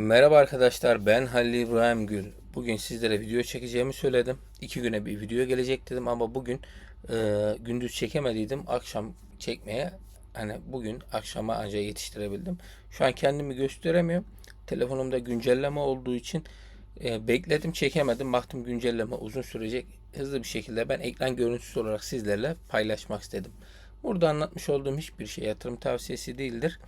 Merhaba arkadaşlar ben Halil İbrahim Gül. Bugün sizlere video çekeceğimi söyledim. İki güne bir video gelecek dedim ama bugün e, gündüz çekemediydim. Akşam çekmeye hani bugün akşama ancak yetiştirebildim. Şu an kendimi gösteremiyorum. Telefonumda güncelleme olduğu için e, bekledim çekemedim. Baktım güncelleme uzun sürecek. Hızlı bir şekilde ben ekran görüntüsü olarak sizlerle paylaşmak istedim. Burada anlatmış olduğum hiçbir şey yatırım tavsiyesi değildir.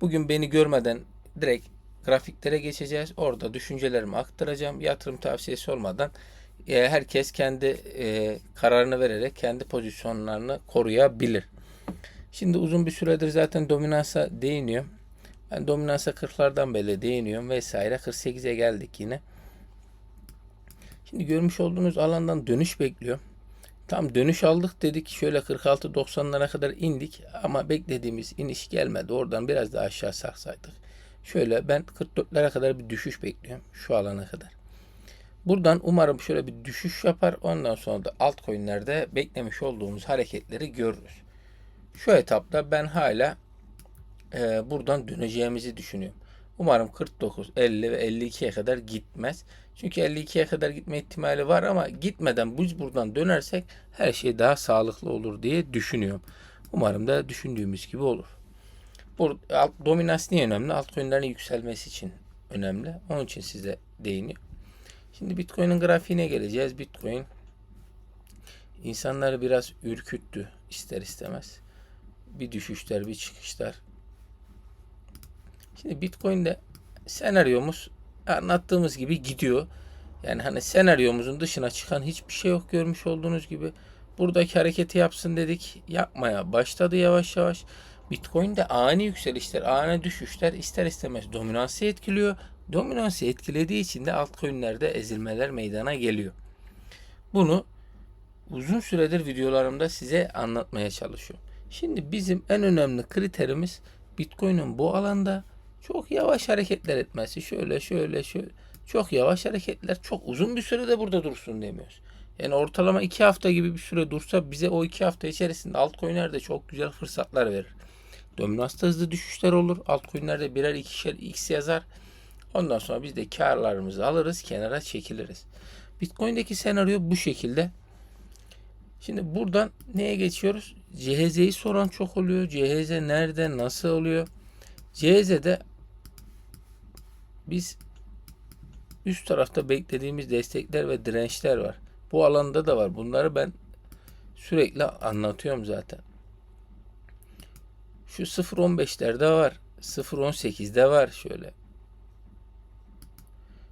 Bugün beni görmeden direkt grafiklere geçeceğiz. Orada düşüncelerimi aktaracağım. Yatırım tavsiyesi olmadan e, herkes kendi e, kararını vererek kendi pozisyonlarını koruyabilir. Şimdi uzun bir süredir zaten dominansa değiniyor. Ben dominansa 40'lardan beri değiniyorum vesaire. 48'e geldik yine. Şimdi görmüş olduğunuz alandan dönüş bekliyor. Tam dönüş aldık dedik. Şöyle 46-90'lara kadar indik ama beklediğimiz iniş gelmedi. Oradan biraz daha aşağı sarsaydık. Şöyle ben 44'lere kadar bir düşüş bekliyorum şu alana kadar. Buradan umarım şöyle bir düşüş yapar. Ondan sonra da altcoin'lerde beklemiş olduğumuz hareketleri görürüz. Şu etapta ben hala e, buradan döneceğimizi düşünüyorum. Umarım 49, 50 ve 52'ye kadar gitmez. Çünkü 52'ye kadar gitme ihtimali var ama gitmeden biz buradan dönersek her şey daha sağlıklı olur diye düşünüyorum. Umarım da düşündüğümüz gibi olur. Bu alt, dominans niye önemli? Altcoin'lerin yükselmesi için önemli. Onun için size değiniyor. Şimdi Bitcoin'in grafiğine geleceğiz. Bitcoin insanları biraz ürküttü ister istemez. Bir düşüşler, bir çıkışlar. Şimdi Bitcoin'de senaryomuz anlattığımız gibi gidiyor. Yani hani senaryomuzun dışına çıkan hiçbir şey yok görmüş olduğunuz gibi. Buradaki hareketi yapsın dedik. Yapmaya başladı yavaş yavaş. Bitcoin'de ani yükselişler, ani düşüşler ister istemez dominansı etkiliyor. Dominansı etkilediği için de altcoin'lerde ezilmeler meydana geliyor. Bunu uzun süredir videolarımda size anlatmaya çalışıyorum. Şimdi bizim en önemli kriterimiz Bitcoin'in bu alanda çok yavaş hareketler etmesi. Şöyle şöyle şöyle çok yavaş hareketler çok uzun bir sürede burada dursun demiyoruz. Yani ortalama iki hafta gibi bir süre dursa bize o iki hafta içerisinde altcoin'lerde çok güzel fırsatlar verir. Dominansta hızlı düşüşler olur. Altcoin'lerde birer ikişer x yazar. Ondan sonra biz de karlarımızı alırız, kenara çekiliriz. Bitcoin'deki senaryo bu şekilde. Şimdi buradan neye geçiyoruz? CHZ'yi soran çok oluyor. CHZ nerede, nasıl oluyor? CHZ'de biz üst tarafta beklediğimiz destekler ve dirençler var. Bu alanda da var. Bunları ben sürekli anlatıyorum zaten. Şu 0.15'lerde var. 0.18'de var şöyle.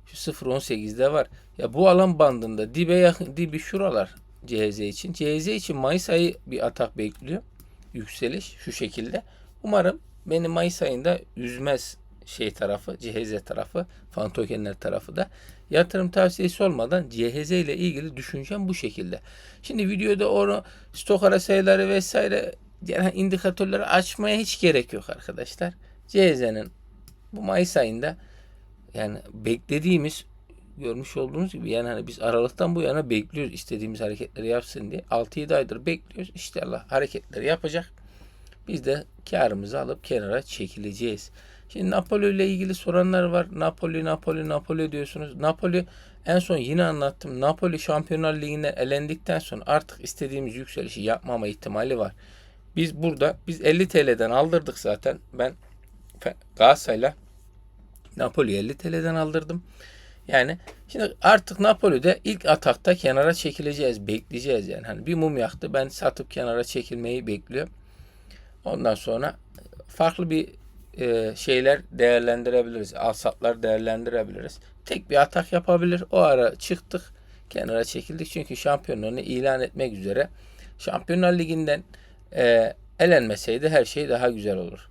Şu 0.18'de var. Ya bu alan bandında dibe yakın dibi şuralar CHZ için. CHZ için Mayıs ayı bir atak bekliyor. Yükseliş şu şekilde. Umarım beni Mayıs ayında üzmez şey tarafı, CHZ tarafı, fan tokenler tarafı da yatırım tavsiyesi olmadan CHZ ile ilgili düşüncem bu şekilde. Şimdi videoda onu stok ara sayıları vesaire indikatörleri açmaya hiç gerek yok arkadaşlar. CHZ'nin bu Mayıs ayında yani beklediğimiz görmüş olduğunuz gibi yani hani biz Aralık'tan bu yana bekliyoruz istediğimiz hareketleri yapsın diye. 6-7 aydır bekliyoruz. İşte Allah hareketleri yapacak. Biz de karımızı alıp kenara çekileceğiz. Şimdi Napoli ile ilgili soranlar var. Napoli, Napoli, Napoli diyorsunuz. Napoli en son yine anlattım. Napoli Şampiyonlar Ligi'nden elendikten sonra artık istediğimiz yükselişi yapmama ihtimali var. Biz burada biz 50 TL'den aldırdık zaten. Ben Galatasaray'la Napoli 50 TL'den aldırdım. Yani şimdi artık Napoli'de ilk atakta kenara çekileceğiz. Bekleyeceğiz yani. Hani bir mum yaktı. Ben satıp kenara çekilmeyi bekliyorum. Ondan sonra farklı bir e, şeyler değerlendirebiliriz. Alsatlar değerlendirebiliriz. Tek bir atak yapabilir. O ara çıktık. Kenara çekildik. Çünkü şampiyonluğunu ilan etmek üzere. Şampiyonlar Ligi'nden e, elenmeseydi her şey daha güzel olur.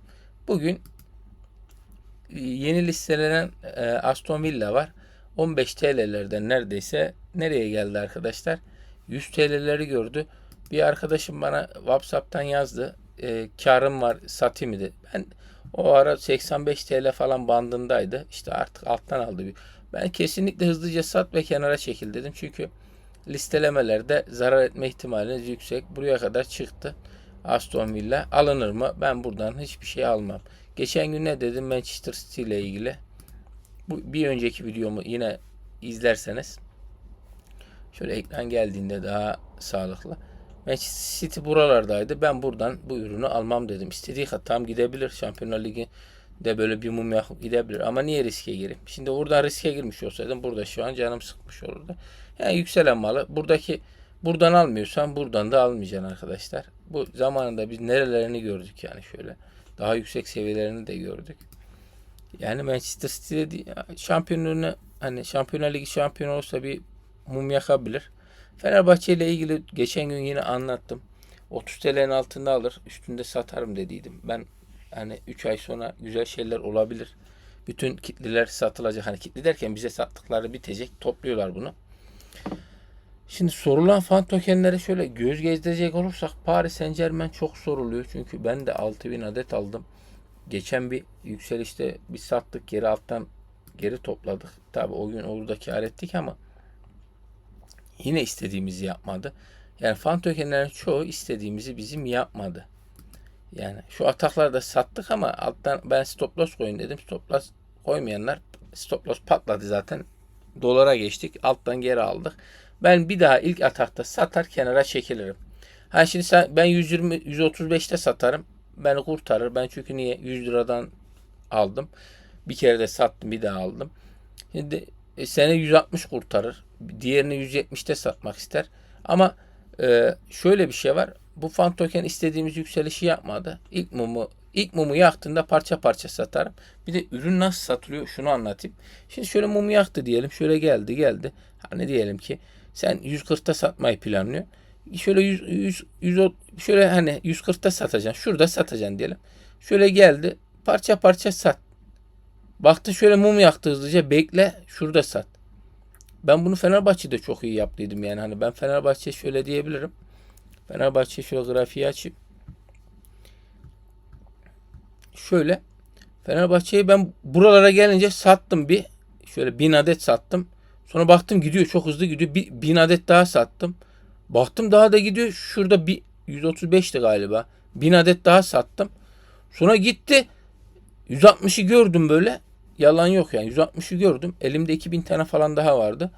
Bugün yeni listelenen e, Aston Villa var. 15 TL'lerden neredeyse nereye geldi arkadaşlar? 100 TL'leri gördü. Bir arkadaşım bana WhatsApp'tan yazdı. E, karım var satayım dedi. Ben o ara 85 TL falan bandındaydı. İşte artık alttan aldı. Ben kesinlikle hızlıca sat ve kenara çekil dedim. Çünkü listelemelerde zarar etme ihtimaliniz yüksek. Buraya kadar çıktı. Aston Villa alınır mı? Ben buradan hiçbir şey almam. Geçen gün ne dedim Manchester City ile ilgili? Bu bir önceki videomu yine izlerseniz şöyle ekran geldiğinde daha sağlıklı. Manchester City buralardaydı. Ben buradan bu ürünü almam dedim. İstediği kadar tam gidebilir. Şampiyonlar Ligi de böyle bir mum yakıp gidebilir. Ama niye riske gireyim? Şimdi oradan riske girmiş olsaydım burada şu an canım sıkmış olurdu. Yani yükselen malı buradaki buradan almıyorsan buradan da almayacaksın arkadaşlar. Bu zamanında biz nerelerini gördük yani şöyle. Daha yüksek seviyelerini de gördük. Yani Manchester City şampiyonluğunu hani Şampiyonlar Ligi şampiyonu olsa bir mum yakabilir. Fenerbahçe ile ilgili geçen gün yine anlattım. 30 TL'nin altında alır, üstünde satarım dediydim. Ben hani 3 ay sonra güzel şeyler olabilir. Bütün kitliler satılacak. Hani kitli derken bize sattıkları bitecek. Topluyorlar bunu. Şimdi sorulan fan tokenlere şöyle göz gezdirecek olursak Paris Saint Germain çok soruluyor. Çünkü ben de 6000 adet aldım. Geçen bir yükselişte bir sattık geri alttan geri topladık. Tabi o gün orada kar ettik ama yine istediğimizi yapmadı. Yani fan tokenlerin çoğu istediğimizi bizim yapmadı. Yani şu atakları da sattık ama alttan ben stop loss koyun dedim. Stop loss koymayanlar stop loss patladı zaten. Dolara geçtik. Alttan geri aldık. Ben bir daha ilk atakta satar kenara çekilirim. Ha şimdi sen, ben 120 135'te satarım. Beni kurtarır. Ben çünkü niye 100 liradan aldım. Bir kere de sattım bir daha aldım. Şimdi e, seni 160 kurtarır. Diğerini 170'te satmak ister. Ama e, şöyle bir şey var. Bu fan token istediğimiz yükselişi yapmadı. İlk mumu ilk mumu yaktığında parça parça satarım. Bir de ürün nasıl satılıyor şunu anlatayım. Şimdi şöyle mumu yaktı diyelim. Şöyle geldi geldi. Hani diyelim ki sen 140'ta satmayı planlıyor. Şöyle 100, 100, 100 şöyle hani 140'ta satacaksın. Şurada satacaksın diyelim. Şöyle geldi. Parça parça sat. Baktı şöyle mum yaktı hızlıca. Bekle şurada sat. Ben bunu Fenerbahçe'de çok iyi yaptıydım yani. Hani ben Fenerbahçe şöyle diyebilirim. Fenerbahçe şöyle grafiği açayım. Şöyle Fenerbahçe'yi ben buralara gelince sattım bir. Şöyle bin adet sattım. Sonra baktım gidiyor çok hızlı gidiyor. Bir, bin adet daha sattım. Baktım daha da gidiyor. Şurada bir 135'ti galiba. Bin adet daha sattım. Sonra gitti. 160'ı gördüm böyle. Yalan yok yani. 160'ı gördüm. Elimde 2000 tane falan daha vardı.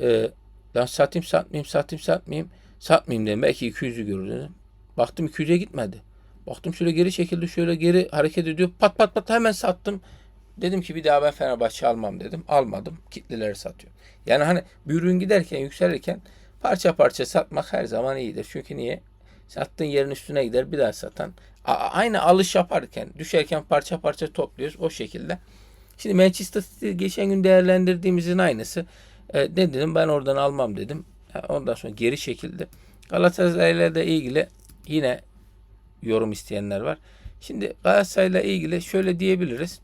Ee, ben satayım satmayayım satayım satmayayım. Satmayayım dedim. Belki 200'ü görür Baktım 200'e gitmedi. Baktım şöyle geri çekildi. Şöyle geri hareket ediyor. Pat pat pat hemen sattım. Dedim ki bir daha ben Fenerbahçe almam dedim. Almadım. Kitleleri satıyor. Yani hani bir ürün giderken yükselirken parça parça satmak her zaman iyidir. Çünkü niye? Sattığın yerin üstüne gider bir daha satan. A- aynı alış yaparken düşerken parça parça topluyoruz o şekilde. Şimdi Manchester City geçen gün değerlendirdiğimizin aynısı. E, ne dedim ben oradan almam dedim. Ondan sonra geri çekildi. Galatasaray'la ile ilgili yine yorum isteyenler var. Şimdi Galatasaray'la ilgili şöyle diyebiliriz.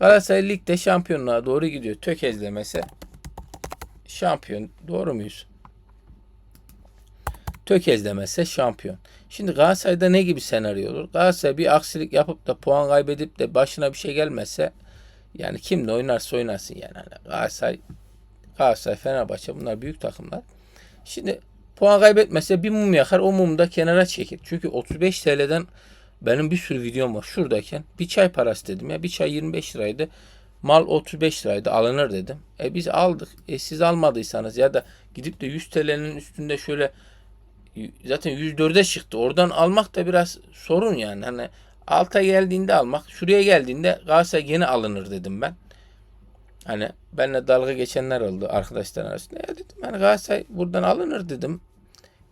Galatasaray ligde şampiyonluğa doğru gidiyor. Tökezlemese şampiyon. Doğru muyuz? Tökezlemese şampiyon. Şimdi Galatasaray'da ne gibi senaryo olur? Galatasaray bir aksilik yapıp da puan kaybedip de başına bir şey gelmezse yani kimle oynarsa oynasın yani. yani Galatasaray, Galatasaray, Fenerbahçe bunlar büyük takımlar. Şimdi puan kaybetmese bir mum yakar o mumu da kenara çekir. Çünkü 35 TL'den benim bir sürü videom var şuradayken. Bir çay parası dedim ya. Bir çay 25 liraydı. Mal 35 liraydı alınır dedim. E biz aldık. E siz almadıysanız ya da gidip de 100 TL'nin üstünde şöyle zaten 104'e çıktı. Oradan almak da biraz sorun yani. Hani alta geldiğinde almak, şuraya geldiğinde Galatasaray yine alınır dedim ben. Hani benimle dalga geçenler oldu arkadaşlar arasında. Ya dedim hani Galatasaray buradan alınır dedim.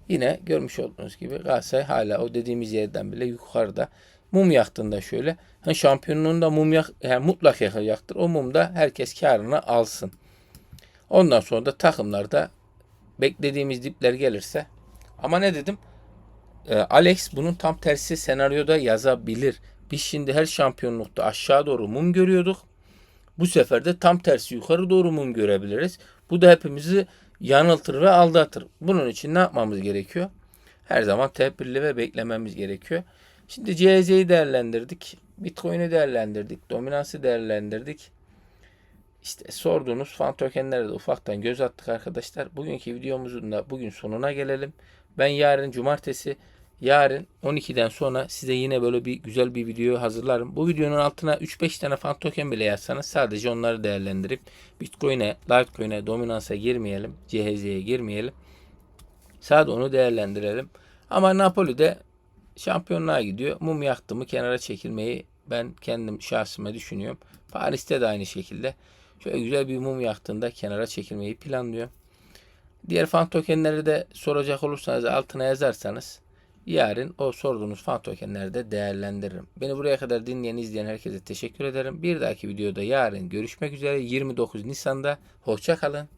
Yine görmüş olduğunuz gibi Galatasaray hala o dediğimiz yerden bile yukarıda. Mum yaktığında şöyle. Hani şampiyonluğunda mum yak, yani mutlak yakacaktır. O mumda herkes karını alsın. Ondan sonra da takımlarda beklediğimiz dipler gelirse ama ne dedim? Ee, Alex bunun tam tersi senaryoda yazabilir. Biz şimdi her şampiyonlukta aşağı doğru mum görüyorduk. Bu sefer de tam tersi yukarı doğru mum görebiliriz. Bu da hepimizi yanıltır ve aldatır. Bunun için ne yapmamız gerekiyor? Her zaman tedbirli ve beklememiz gerekiyor. Şimdi CZ'yi değerlendirdik. Bitcoin'i değerlendirdik. Dominansı değerlendirdik. İşte sorduğunuz fan tokenlere de ufaktan göz attık arkadaşlar. Bugünkü videomuzun da bugün sonuna gelelim. Ben yarın cumartesi Yarın 12'den sonra size yine böyle bir güzel bir video hazırlarım. Bu videonun altına 3-5 tane fan token bile yazsanız sadece onları değerlendirip Bitcoin'e, Litecoin'e, Dominans'a girmeyelim. CHZ'ye girmeyelim. Sadece onu değerlendirelim. Ama Napoli de şampiyonluğa gidiyor. Mum yaktı mı kenara çekilmeyi ben kendim şahsıma düşünüyorum. Paris'te de aynı şekilde. Şöyle güzel bir mum yaktığında kenara çekilmeyi planlıyor. Diğer fan tokenleri de soracak olursanız altına yazarsanız yarın o sorduğunuz fan tokenleri de değerlendiririm. Beni buraya kadar dinleyen izleyen herkese teşekkür ederim. Bir dahaki videoda yarın görüşmek üzere 29 Nisan'da. Hoşça kalın.